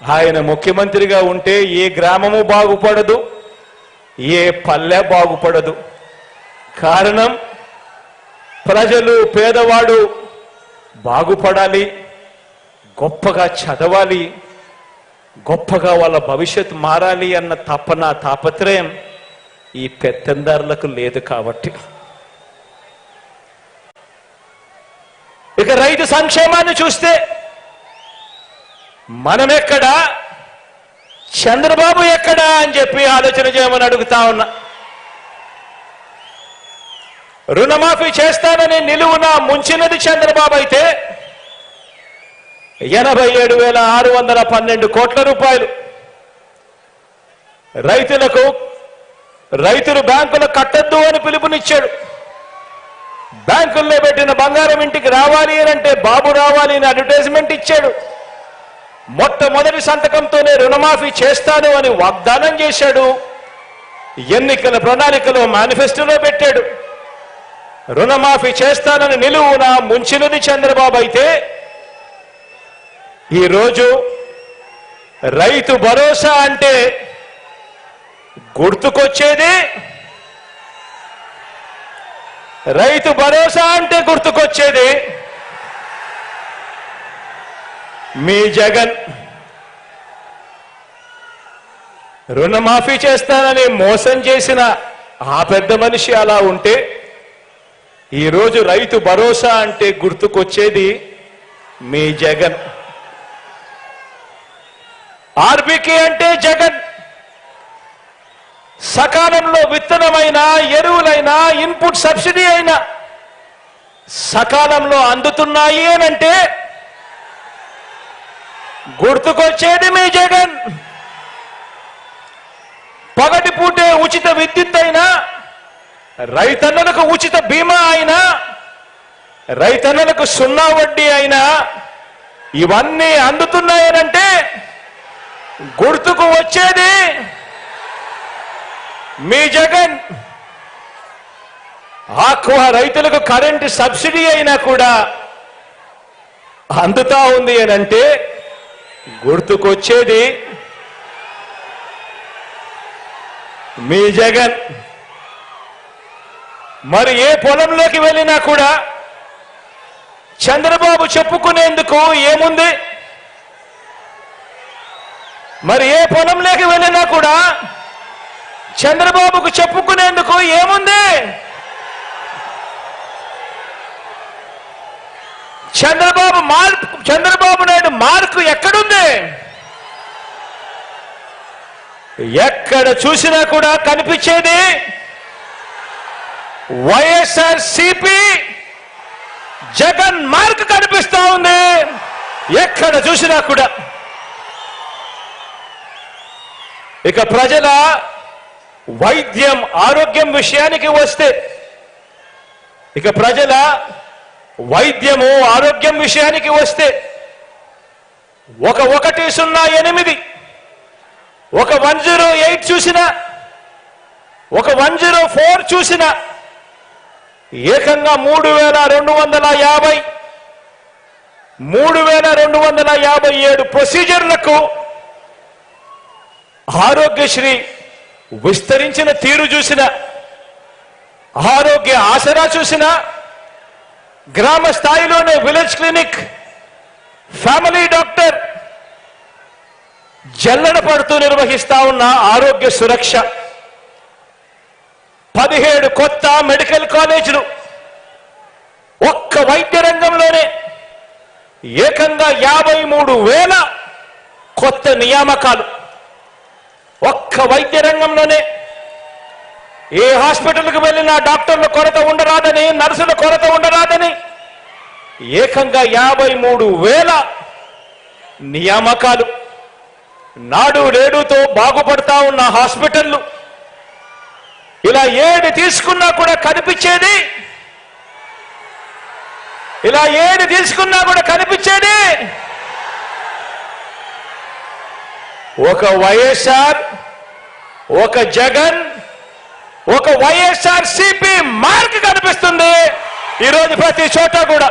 ఆయన ముఖ్యమంత్రిగా ఉంటే ఏ గ్రామము బాగుపడదు ఏ పల్లె బాగుపడదు. కారణం ప్రజలు పేదవాడు బాగుపడాలి గొప్పగా చదవాలి గొప్పగా వాళ్ళ భవిష్యత్ మారాలి అన్న తపన తాపత్రయం ఈ పెత్తందారులకు లేదు కాబట్టి. ఇక రైతు సంక్షేమాన్ని చూస్తే మనం ఎక్కడా చంద్రబాబు ఎక్కడా అని చెప్పి ఆలోచన చేయమని అడుగుతా ఉన్నా. రుణమాఫీ చేస్తానని నిలువున ముంచినది చంద్రబాబు అయితే ఎనభై ఏడు వేల ఆరు వందల పన్నెండు కోట్ల రూపాయలు. రైతులకు రైతులు బ్యాంకులు కట్టద్దు అని పిలుపునిచ్చాడు. బ్యాంకుల్లో పెట్టిన బంగారం ఇంటికి రావాలి అంటే బాబు రావాలి అని అడ్వర్టైజ్మెంట్ ఇచ్చాడు. మొట్టమొదటి సంతకంతోనే రుణమాఫీ చేస్తాను అని వాగ్దానం చేశాడు. ఎన్నికల ప్రణాళికలో మేనిఫెస్టోలో పెట్టాడు. రుణమాఫీ చేస్తానని నిలువున ముంచినది చంద్రబాబు అయితే ఈరోజు రైతు భరోసా అంటే గుర్తుకొచ్చేది రైతు భరోసా అంటే గుర్తుకొచ్చేది మీ జగన్ రుణమాఫీ చేస్తానని మోసం చేసిన ఆ పెద్ద మనిషి అలా ఉంటే ఈరోజు రైతు భరోసా అంటే గుర్తుకొచ్చేది మీ జగన్. ఆర్బికే అంటే జగన్. సకాలంలో విత్తనమైన ఎరువులైనా ఇన్పుట్ సబ్సిడీ అయినా సకాలంలో అందుతున్నాయి అనంటే గుర్తుకొచ్చేది మీ జగన్. పగటి పూటే ఉచిత విద్యుత్ అయినా రైతన్నలకు ఉచిత బీమా అయినా రైతన్నలకు సున్నా వడ్డీ అయినా ఇవన్నీ అందుతున్నాయనంటే గుర్తుకు వచ్చేది మీ జగన్. ఆక్వా రైతులకు కరెంటు సబ్సిడీ అయినా కూడా అందుతా ఉంది అనంటే గుర్తుకొచ్చేది మీ జగన్. మరి ఏ పొలంలోకి వెళ్ళినా కూడా చంద్రబాబు చెప్పుకునేందుకు ఏముంది? మరి ఏ పొలంలోకి వెళ్ళినా కూడా చంద్రబాబుకు చెప్పుకునేందుకు ఏముంది? చంద్రబాబు మార్పు చంద్ర మార్క్ ఎక్కడుంది? ఎక్కడ చూసినా కూడా కనిపించేది వైఎస్ఆర్ సిపి జగన్ మార్క్ కనిపిస్తా ఉంది. ఎక్కడ చూసినా కూడా. ఇక ప్రజల వైద్యం ఆరోగ్యం విషయానికి వస్తే ఇక ప్రజల వైద్యము ఆరోగ్యం విషయానికి వస్తే ఒక ఒకటి సున్నా ఎనిమిది. ఒక వన్ జీరో ఎయిట్ చూసిన ఒక వన్ జీరో ఫోర్ చూసిన ఏకంగా మూడు వేల రెండు వందల యాభై మూడు వేల రెండు వందల యాభై ఏడు ప్రొసీజర్లకు ఆరోగ్యశ్రీ విస్తరించిన తీరు చూసిన ఆరోగ్య ఆసరా చూసిన గ్రామ స్థాయిలోనే విలేజ్ క్లినిక్ ఫ్యామిలీ డాక్టర్. జల్లడ పడుతూ నిర్వహిస్తా ఉన్న ఆరోగ్య సురక్ష. పదిహేడు కొత్త మెడికల్ కాలేజీలు. ఒక్క వైద్య రంగంలోనే ఏకంగా యాభై మూడు వేల కొత్త నియామకాలు. ఒక్క వైద్య రంగంలోనే ఏ హాస్పిటల్కి వెళ్ళినా డాక్టర్ల కొరత ఉండరాదని నర్సుల కొరత ఉండరాదని ఏకంగా యాభై మూడు వేల నియామకాలు. నాడు నేడుతో బాగుపడతా ఉన్న హాస్పిటళ్ళు ఇలా ఏది తీసుకున్నా కూడా కనిపించేది. ఇలా ఏది తీసుకున్నా కూడా కనిపించేది. ఒక వైఎస్ఆర్ ఒక జగన్ ఒక వైఎస్ఆర్ సిపి మార్క్ కనిపిస్తుంది. ఈరోజు ప్రతి చోట కూడా.